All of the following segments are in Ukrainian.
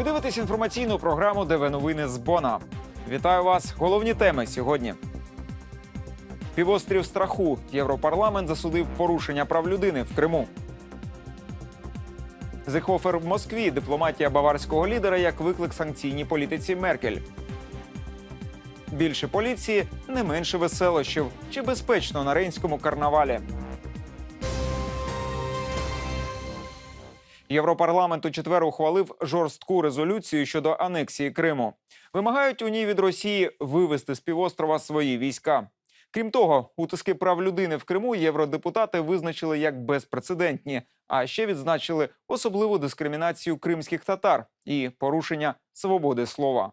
Ви дивитесь інформаційну програму ДВ новини з Бона. Вітаю вас! Головні теми сьогодні. Півострів страху. Європарламент засудив порушення прав людини в Криму. Зехофер в Москві. Дипломатія баварського лідера як виклик санкційній політиці Меркель. Більше поліції, не менше веселощів. Чи безпечно на рейнському карнавалі? Європарламент у четвер ухвалив жорстку резолюцію щодо анексії Криму. Вимагають у ній від Росії вивести з півострова свої війська. Крім того, утиски прав людини в Криму євродепутати визначили як безпрецедентні, а ще відзначили особливу дискримінацію кримських татар і порушення свободи слова.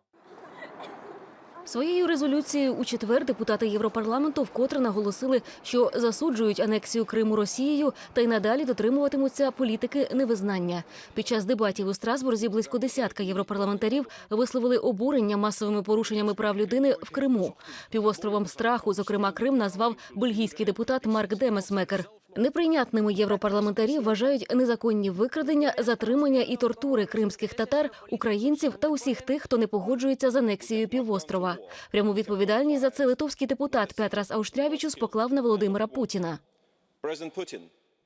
Своєю резолюцією у четвер депутати Європарламенту вкотре наголосили, що засуджують анексію Криму Росією та й надалі дотримуватимуться політики невизнання. Під час дебатів у Страсбурзі близько десятка європарламентарів висловили обурення масовими порушеннями прав людини в Криму. Півостровом страху, зокрема Крим, назвав бельгійський депутат Марк Демесмекер. Неприйнятними європарламентарі вважають незаконні викрадення, затримання і тортури кримських татар, українців та усіх тих, хто не погоджується з анексією півострова. Пряму відповідальність за це литовський депутат Петрас Ауштрявічус поклав на Володимира Путіна.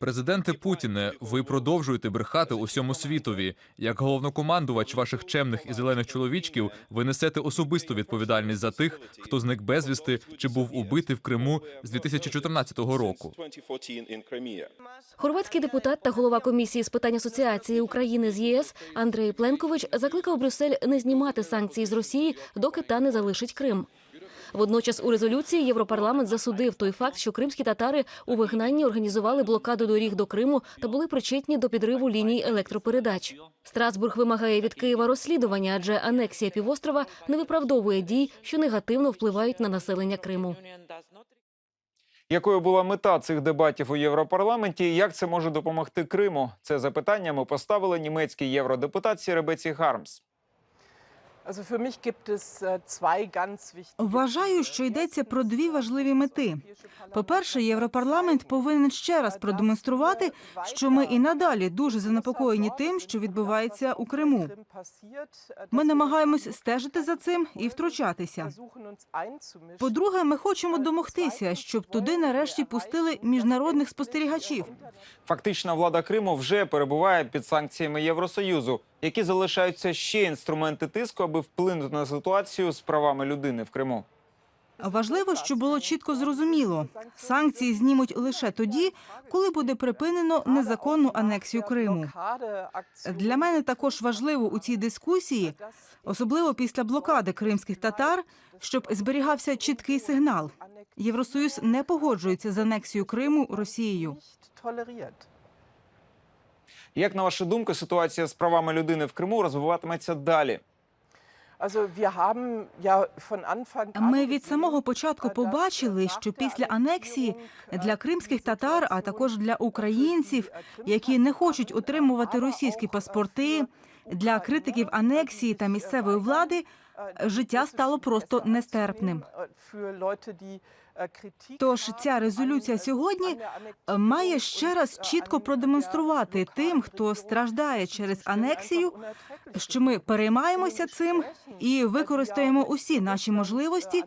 Президенте Путіне, ви продовжуєте брехати усьому світові. Як головнокомандувач ваших чемних і зелених чоловічків, ви несете особисту відповідальність за тих, хто зник безвісти чи був убитий в Криму з 2014 року. 2014 in Crimea. Хорватський депутат та голова комісії з питань асоціації України з ЄС Андрей Пленкович закликав Брюссель не знімати санкції з Росії, доки та не залишить Крим. Водночас у резолюції Європарламент засудив той факт, що кримські татари у вигнанні організували блокаду доріг до Криму та були причетні до підриву ліній електропередач. Страсбург вимагає від Києва розслідування, адже анексія півострова не виправдовує дій, що негативно впливають на населення Криму. Якою була мета цих дебатів у Європарламенті і як це може допомогти Криму? Це запитання ми поставили німецькій євродепутатці Ребеці Гармс. Вважаю, що йдеться про дві важливі мети. По-перше, Європарламент повинен ще раз продемонструвати, що ми і надалі дуже занепокоєні тим, що відбувається у Криму. Ми намагаємось стежити за цим і втручатися. По-друге, ми хочемо домогтися, щоб туди нарешті пустили міжнародних спостерігачів. Фактично, влада Криму вже перебуває під санкціями Євросоюзу, які залишаються ще інструменти тиску, аби вплинути на ситуацію з правами людини в Криму. Важливо, щоб було чітко зрозуміло, санкції знімуть лише тоді, коли буде припинено незаконну анексію Криму. Для мене також важливо у цій дискусії, особливо після блокади кримських татар, щоб зберігався чіткий сигнал. Євросоюз не погоджується з анексією Криму Росією. Як на вашу думку, ситуація з правами людини в Криму розвиватиметься далі? Ми від самого початку побачили, що після анексії для кримських татар, а також для українців, які не хочуть отримувати російські паспорти, для критиків анексії та місцевої влади життя стало просто нестерпним. Тож ця резолюція сьогодні має ще раз чітко продемонструвати тим, хто страждає через анексію, що ми переймаємося цим і використаємо усі наші можливості,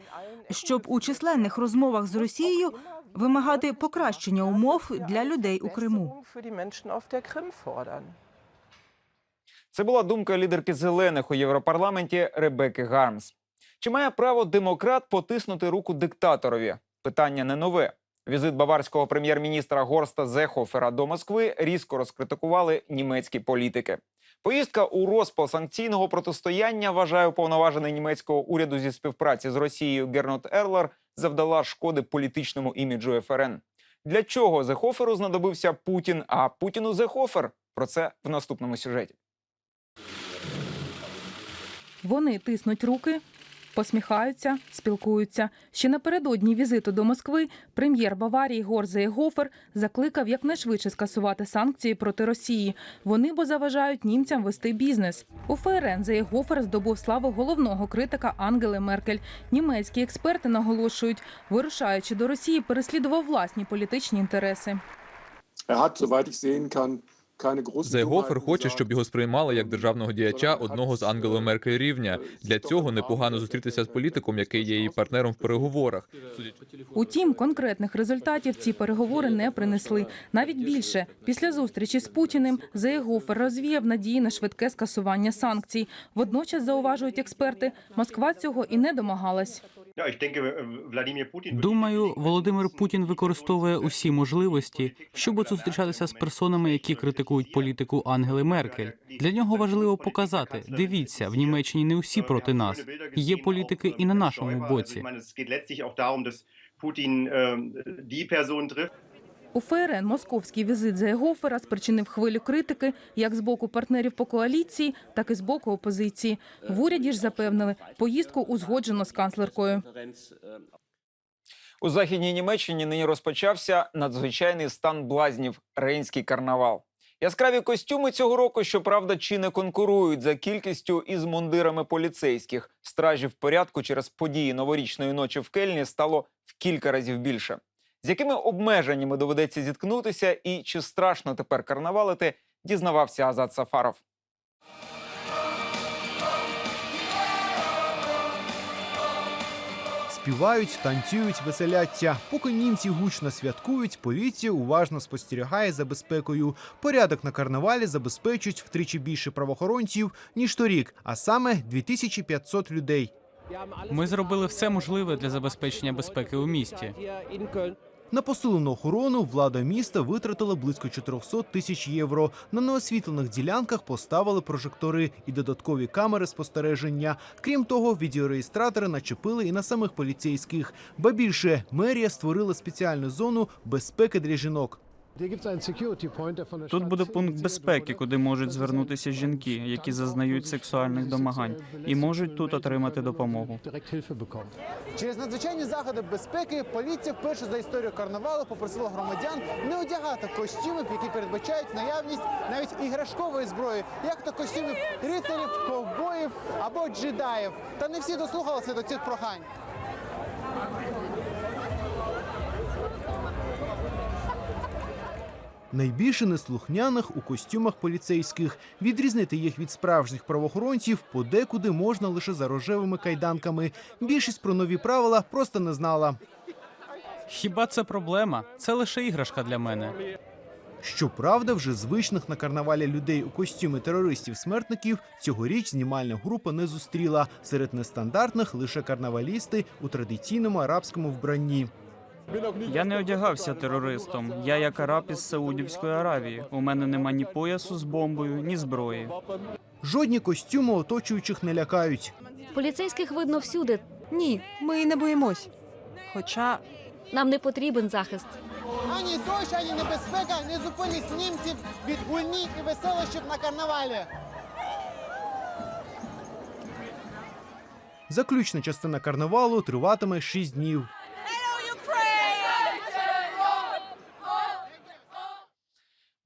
щоб у численних розмовах з Росією вимагати покращення умов для людей у Криму. Це була думка лідерки зелених у Європарламенті Ребекки Гармс. Чи має право демократ потиснути руку диктаторові? Питання не нове. Візит баварського прем'єр-міністра Горста Зехофера до Москви різко розкритикували німецькі політики. Поїздка у розпал санкційного протистояння, вважає уповноважений німецького уряду зі співпраці з Росією Гернот Ерлер, завдала шкоди політичному іміджу ФРН. Для чого Зехоферу знадобився Путін, а Путіну Зехофер? Про це в наступному сюжеті. Вони тиснуть руки, посміхаються, спілкуються. Ще напередодні візиту до Москви прем'єр Баварії Горзе Гофер закликав якнайшвидше скасувати санкції проти Росії. Вони бо заважають німцям вести бізнес. У ФРН Зеєгофер здобув славу головного критика Ангели Меркель. Німецькі експерти наголошують, вирушаючи до Росії, переслідував власні політичні інтереси. Er hat, soweit ich sehen kann, Зайгофер хоче, щоб його сприймали як державного діяча одного з Ангело Меркель рівня. Для цього непогано зустрітися з політиком, який є її партнером в переговорах. Утім, конкретних результатів ці переговори не принесли. Навіть більше після зустрічі з Путіним Зеєгофер розвіяв надії на швидке скасування санкцій. Водночас зауважують експерти, Москва цього і не домагалась. Думаю, Володимир Путін використовує усі можливості, щоб зустрічатися з персонами, які критикують політику Ангели Меркель. Для нього важливо показати: дивіться, в Німеччині не усі проти нас. Є політики і на нашому боці. У ФРН московський візит Зеєгофера спричинив хвилю критики як з боку партнерів по коаліції, так і з боку опозиції. В уряді ж запевнили, поїздку узгоджено з канцлеркою. У західній Німеччині нині розпочався надзвичайний стан блазнів Рейнський карнавал. Яскраві костюми цього року, щоправда, чи не конкурують за кількістю із мундирами поліцейських. Стражів порядку через події новорічної ночі в Кельні стало в кілька разів більше. З якими обмеженнями доведеться зіткнутися, і чи страшно тепер карнавалити, дізнавався Азат Сафаров. Співають, танцюють, веселяться. Поки німці гучно святкують, поліція уважно спостерігає за безпекою. Порядок на карнавалі забезпечують втричі більше правоохоронців ніж торік, а саме 2500 людей. Ми зробили все можливе для забезпечення безпеки у місті. На посилену охорону влада міста витратила близько 400 тисяч євро. На неосвітлених ділянках поставили прожектори і додаткові камери спостереження. Крім того, відеореєстратори начепили і на самих поліцейських. Ба більше мерія створила спеціальну зону безпеки для жінок. Тут буде пункт безпеки, куди можуть звернутися жінки, які зазнають сексуальних домагань, і можуть тут отримати допомогу. Через надзвичайні заходи безпеки поліція вперше за історію карнавалу попросила громадян не одягати костюми, які передбачають наявність навіть іграшкової зброї, як то костюмів рицарів, ковбоїв або джедаїв. Та не всі дослухалися до цих прохань. Найбільше неслухняних у костюмах поліцейських. Відрізнити їх від справжніх правоохоронців подекуди можна лише за рожевими кайданками. Більшість про нові правила просто не знала. Хіба це проблема? Це лише іграшка для мене. Щоправда, вже звичних на карнавалі людей у костюми терористів-смертників цьогоріч знімальна група не зустріла. Серед нестандартних лише карнавалісти у традиційному арабському вбранні. Я не одягався терористом. Я як араб із Саудівської Аравії. У мене нема ні поясу з бомбою, ні зброї. Жодні костюми оточуючих не лякають. Поліцейських видно всюди. Ні, ми і не боїмось. Хоча Нам не потрібен захист. Ані дощ, ані небезпека не зупинить німців від гульні і веселощів на карнавалі. Заключна частина карнавалу триватиме 6 днів.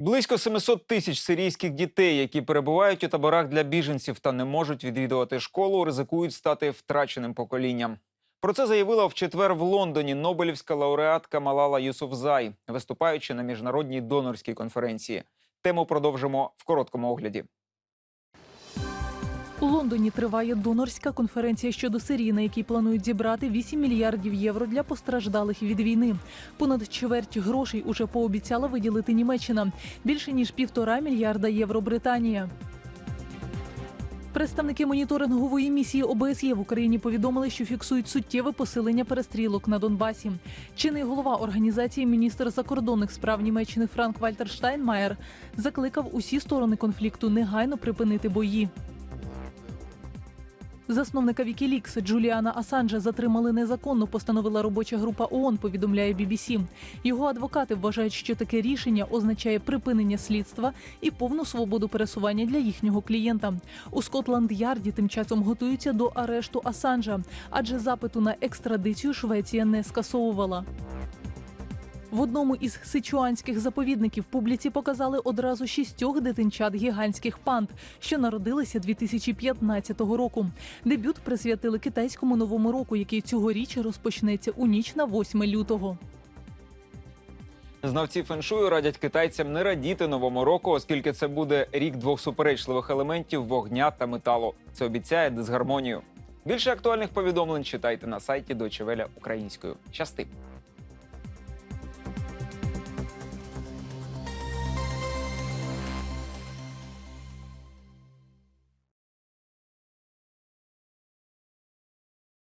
Близько 700 тисяч сирійських дітей, які перебувають у таборах для біженців та не можуть відвідувати школу, ризикують стати втраченим поколінням. Про це заявила в четвер в Лондоні Нобелівська лауреатка Малала Юсуфзай, виступаючи на міжнародній донорській конференції. Тему продовжимо в короткому огляді. У Лондоні триває донорська конференція щодо Сирії, на якій планують зібрати 8 мільярдів євро для постраждалих від війни. Понад чверть грошей уже пообіцяла виділити Німеччина. Більше ніж півтора мільярда євро Британія. Представники моніторингової місії ОБСЄ в Україні повідомили, що фіксують суттєве посилення перестрілок на Донбасі. Чинний голова організації міністр закордонних справ Німеччини Франк Вальтер Штайнмаєр закликав усі сторони конфлікту негайно припинити бої. Засновника Вікілікс Джуліана Асанжа затримали незаконно, постановила робоча група ООН, повідомляє BBC. Його адвокати вважають, що таке рішення означає припинення слідства і повну свободу пересування для їхнього клієнта. У Скотланд-Ярді тим часом готуються до арешту Асанжа, адже запиту на екстрадицію Швеція не скасовувала. В одному із сичуанських заповідників публіці показали одразу шістьох дитинчат гігантських панд, що народилися 2015 року. Дебют присвятили китайському новому року, який цьогоріч розпочнеться у ніч на 8 лютого. Знавці феншую радять китайцям не радіти новому року, оскільки це буде рік двох суперечливих елементів вогня та металу. Це обіцяє дисгармонію. Більше актуальних повідомлень читайте на сайті Welle українською. Щасти!